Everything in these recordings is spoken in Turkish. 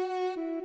Música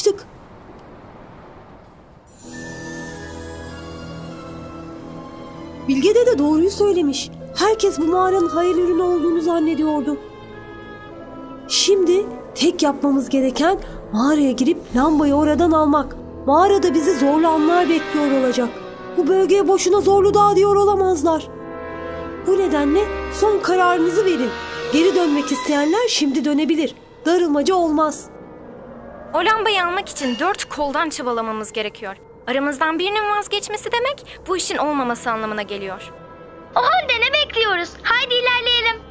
ulaştık. Bilge de doğruyu söylemiş. Herkes bu mağaranın hayal ürünü olduğunu zannediyordu. Şimdi tek yapmamız gereken mağaraya girip lambayı oradan almak. Mağarada bizi zorlu anlar bekliyor olacak. Bu bölgeye boşuna zorlu dağ diyor olamazlar. Bu nedenle son kararınızı verin. Geri dönmek isteyenler şimdi dönebilir. Darılmaca olmaz. O lambayı almak için dört koldan çabalamamız gerekiyor. Aramızdan birinin vazgeçmesi demek bu işin olmaması anlamına geliyor. O halde ne bekliyoruz? Haydi ilerleyelim.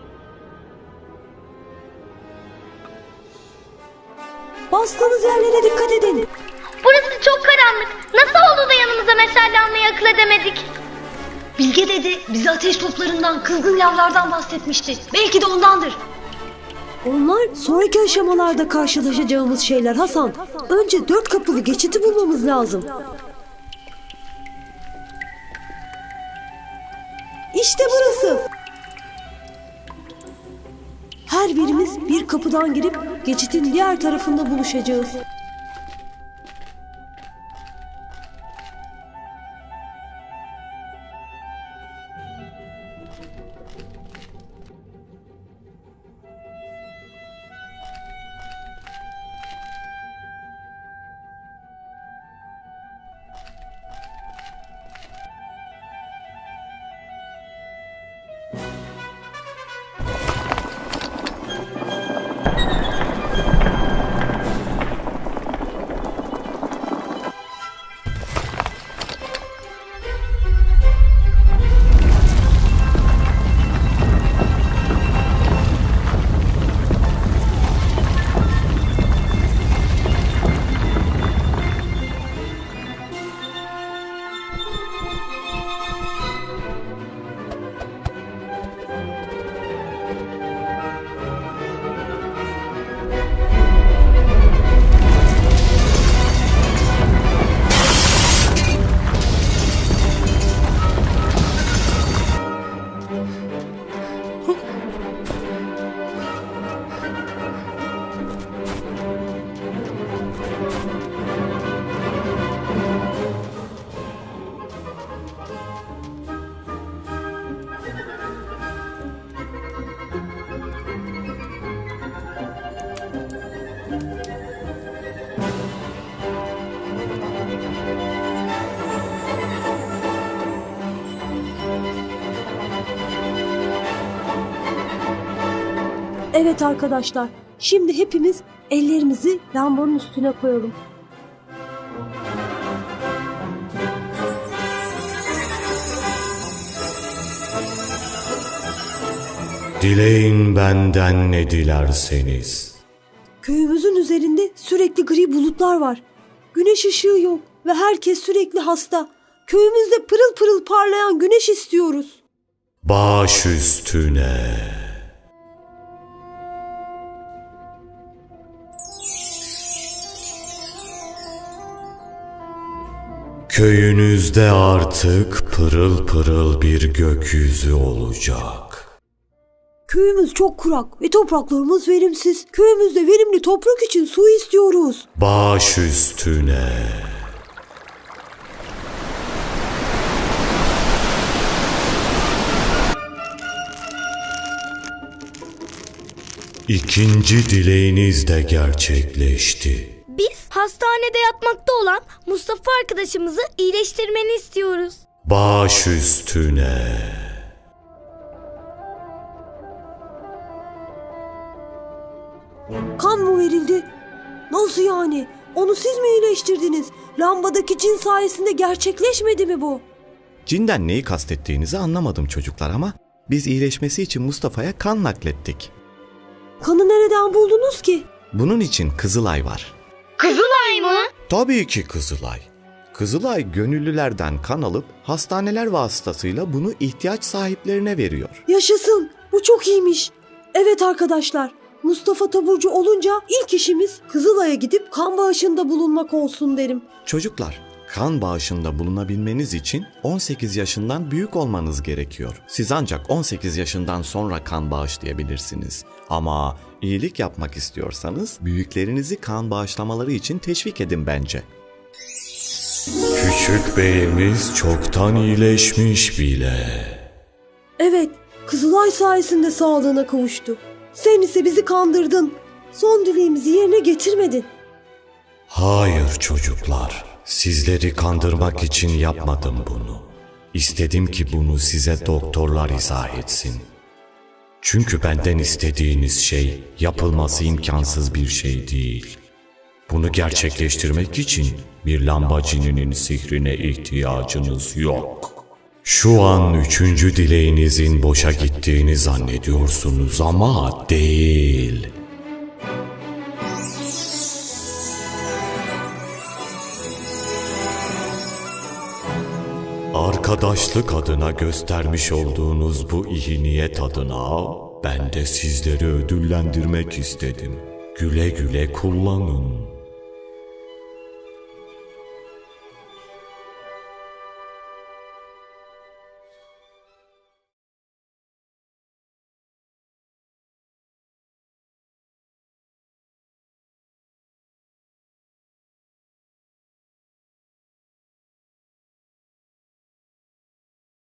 Bastığınız yerlere dikkat edin. Burası çok karanlık. Nasıl oldu da yanımıza meşale almayı akıl edemedik? Bilge dedi bize ateş toplarından, kızgın lavlardan bahsetmişti. Belki de ondandır. Onlar sonraki aşamalarda karşılaşacağımız şeyler Hasan. Önce dört kapılı geçiti bulmamız lazım. İşte burası. Her birimiz bir kapıdan girip geçitin diğer tarafında buluşacağız. Evet arkadaşlar, şimdi hepimiz ellerimizi lambanın üstüne koyalım. Dileyin benden ne dilerseniz. Köyümüzün üzerinde sürekli gri bulutlar var. Güneş ışığı yok ve herkes sürekli hasta. Köyümüzde pırıl pırıl parlayan güneş istiyoruz. Baş üstüne. Köyünüzde artık pırıl pırıl bir gökyüzü olacak. Köyümüz çok kurak ve topraklarımız verimsiz. Köyümüzde verimli toprak için su istiyoruz. Baş üstüne. İkinci dileğiniz de gerçekleşti. Biz hastanede yatmakta olan Mustafa arkadaşımızı iyileştirmeni istiyoruz. Baş üstüne. Kan mı verildi? Nasıl yani? Onu siz mi iyileştirdiniz? Lambadaki cin sayesinde gerçekleşmedi mi bu? Cinden neyi kastettiğinizi anlamadım çocuklar ama biz iyileşmesi için Mustafa'ya kan naklettik. Kanı nereden buldunuz ki? Bunun için Kızılay var. Kızılay mı? Tabii ki Kızılay. Kızılay gönüllülerden kan alıp hastaneler vasıtasıyla bunu ihtiyaç sahiplerine veriyor. Yaşasın. Bu çok iyiymiş. Evet arkadaşlar. Mustafa taburcu olunca ilk işimiz Kızılay'a gidip kan bağışında bulunmak olsun derim. Çocuklar, kan bağışında bulunabilmeniz için 18 yaşından büyük olmanız gerekiyor. Siz ancak 18 yaşından sonra kan bağışlayabilirsiniz. Ama iyilik yapmak istiyorsanız büyüklerinizi kan bağışlamaları için teşvik edin bence. Küçük beyimiz çoktan iyileşmiş bile. Evet, Kızılay sayesinde sağlığına kavuştu. Sen ise bizi kandırdın. Son dileğimizi yerine getirmedin. Hayır çocuklar, sizleri kandırmak için yapmadım bunu. İstedim ki bunu size doktorlar izah etsin. Çünkü benden istediğiniz şey yapılması imkansız bir şey değil. Bunu gerçekleştirmek için bir lambacinin sihrine ihtiyacınız yok. Şu an üçüncü dileğinizin boşa gittiğini zannediyorsunuz ama değil. Arkadaşlık adına göstermiş olduğunuz bu iyi niyet adına ben de sizleri ödüllendirmek istedim. Güle güle kullanın.